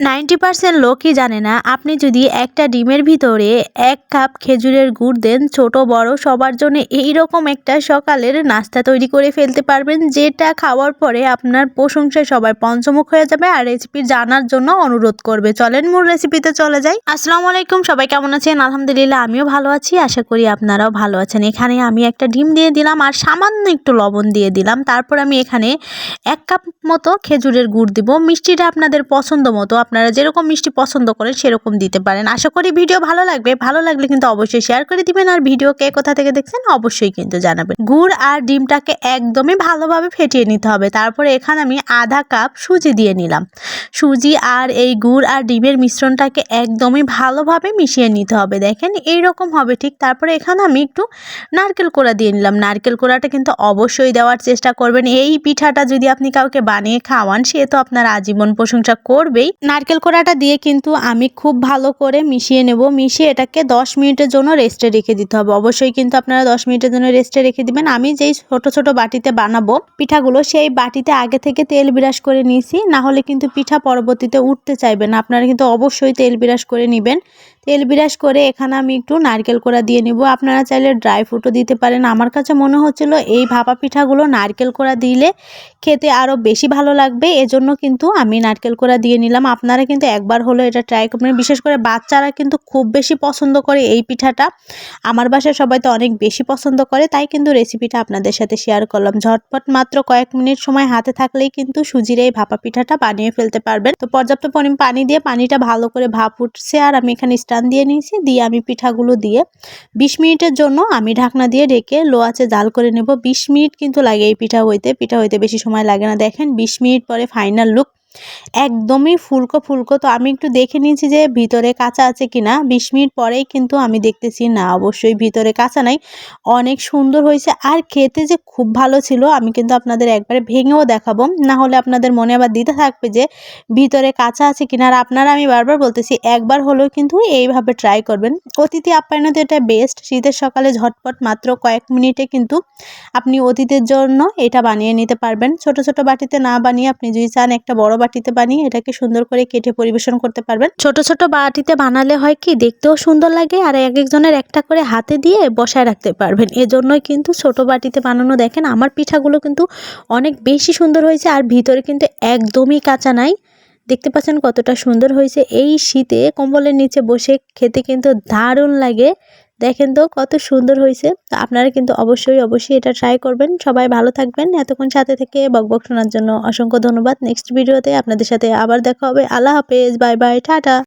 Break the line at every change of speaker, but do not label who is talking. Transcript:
Ninety percent লোকই জানে না, আপনি যদি একটা ডিমের ভিতরে এক কাপ খেজুরের গুড় দেন, ছোট, বড়, সবার জন্য এই রকম একটা সকালের নাস্তা তৈরি করে ফেলতে পারবেন, যেটা খাওয়ার পরে আপনার প্রশংসায় সবাই পঞ্চমুখ হয়ে যাবে আর রেসিপি জানার জন্য অনুরোধ করবে। চলেন মূল রেসিপিতে চলে যাই। আসসালামু আলাইকুম, সবাই কেমন আছেন? আলহামদুলিল্লাহ, আমিও ভালো আছি। আশা করি আপনারাও ভালো আছেন। এখানে আমি একটা ডিম দিয়ে দিলাম আর সামান্য একটু লবণ দিয়ে দিলাম। তারপর আমি এখানে এক কাপ মতো খেজুরের গুড় দিব। মিষ্টিটা আপনাদের পছন্দ মতো আপনারা যেরকম মিষ্টি পছন্দ করেন সেরকম দিতে পারেন। আশা করি ভিডিও ভালো লাগবে। ভালো লাগলে কিন্তু অবশ্যই শেয়ার করে দিবেন। আর ভিডিও কে কোথা থেকে দেখছেন অবশ্যই কিন্তু জানাবেন। গুড় আর ডিমটাকে একদমই ভালোভাবে ফেটিয়ে নিতে হবে। তারপরে এখানে আমি আধা কাপ সুজি দিয়ে নিলাম। সুজি আর এই গুড় আর ডিমের মিশ্রণটাকে একদমই ভালোভাবে মিশিয়ে নিতে হবে। দেখেন এই রকম হবে ঠিক। তারপরে এখানে আমি একটু নারকেল কোড়া দিয়ে নিলাম। নারকেল কোড়াটা কিন্তু অবশ্যই দেওয়ার চেষ্টা করবেন। এই পিঠাটা যদি আপনি কাউকে বানিয়ে খাওয়ান, সে তো আপনার আজীবন প্রশংসা করবেই। নারকেল কোড়াটা দিয়ে কিন্তু আমি খুব ভালো করে মিশিয়ে নেব। মিশিয়ে এটাকে দশ মিনিটের জন্য রেস্টে রেখে দিতে হবে। অবশ্যই কিন্তু আপনারা দশ মিনিটের জন্য রেস্টে রেখে দিবেন। আমি যেই ছোট ছোট বাটিতে বানাবো পিঠাগুলো, সেই বাটিতে আগে থেকে তেল বিরাস করে নিয়েছি। না হলে কিন্তু পিঠা পরবর্তীতে উঠতে চাইবেন আপনারা কিন্তু অবশ্যই তেল বিরাস করে নেবেন। তেল বিরাস করে এখানে আমি একটু নারকেল কোড়া দিয়ে নিব। আপনারা চাইলে ড্রাই ফ্রুটও দিতে পারেন। আমার কাছে মনে হচ্ছিল এই ভাপা পিঠাগুলো নারকেল কোড়া দিলে খেতে আরও বেশি ভালো লাগবে। এজন্য কিন্তু আমি নারকেল কোড়া দিয়ে নিলাম। আপনারা কিন্তু একবার হলো এটা ট্রাই করবেন। বিশেষ করে বাচ্চারা কিন্তু খুব বেশি পছন্দ করে এই পিঠাটা। আমার বাসায় সবাই তো অনেক বেশি পছন্দ করে, তাই কিন্তু রেসিপিটা আপনাদের সাথে শেয়ার করলাম। ঝটপট মাত্র কয়েক মিনিট সময় হাতে থাকলেই কিন্তু সুজির এই ভাপা পিঠাটা বানিয়ে ফেলতে পারবেন। তো পর্যাপ্ত পরিমাণ পানি দিয়ে পানিটা ভালো করে ভাপ উঠছে আর আমি এখানে স্টান দিয়ে নিয়েছি, দিয়ে আমি পিঠাগুলো দিয়ে বিশ মিনিটের জন্য আমি ঢাকনা দিয়ে ঢেকে লো আছে জাল করে নেব। বিশ মিনিট কিন্তু লাগে এই পিঠা হইতে পিঠা হইতে বেশি সময় লাগে না। দেখেন বিশ মিনিট পরে ফাইনাল লুক একদমই ফুলকো ফুলকো। তো আমি একটু দেখে নিয়েছি যে ভিতরে কাঁচা আছে কিনা। বিশ মিনিট পরেই কিন্তু আমি দেখতেছি, না, অবশ্যই ভিতরে কাঁচা নাই। অনেক সুন্দর হয়েছে। আর খেতে যে খুব ভালো ছিল, আমি কিন্তু আপনাদের একবারে ভেঙেও দেখাবো। না হলে আপনাদের মনে আবার দিতে থাকবে যে ভিতরে কাঁচা আছে কিনা। আর আপনারা আমি বারবার বলতেছি, একবার হলেও কিন্তু এইভাবে ট্রাই করবেন। অতিথি আপ্যায়নে তো এটা বেস্ট শীতের সকালে ঝটপট মাত্র কয়েক মিনিটে কিন্তু আপনি অতীতের জন্য এটা বানিয়ে নিতে পারবেন। ছোট ছোট বাটিতে না বানিয়ে আপনি যদি চান একটা বড় বাটিতে বানিয়ে এটাকে সুন্দর করে কেটে পরিবেশন করতে পারবেন। ছোট ছোট বাটিতে বানালে হয় কি, দেখতেও সুন্দর লাগে আর এক একজনের একটা করে হাতে দিয়ে বসায় রাখতে পারবেন। এজন্যই কিন্তু ছোট বাটিতে বানানো, দেখেন আমার পিঠাগুলো কিন্তু অনেক বেশি সুন্দর হয়েছে আর ভিতরে কিন্তু একদমই কাঁচা নাই। দেখতে পাচ্ছেন কতটা সুন্দর হয়েছে। এই শীতে কম্বলের নিচে বসে খেতে কিন্তু দারুণ লাগে। দেখেন তো কত সুন্দর হয়েছে। তো আপনারা কিন্তু অবশ্যই অবশ্যই এটা ট্রাই করবেন। সবাই ভালো থাকবেন। এতক্ষণ সাথে থেকে বকবক শোনার জন্য অসংখ্য ধন্যবাদ। নেক্সট ভিডিওতে আপনাদের সাথে আবার দেখা হবে। আল্লাহ হাফেজ। Bye bye tata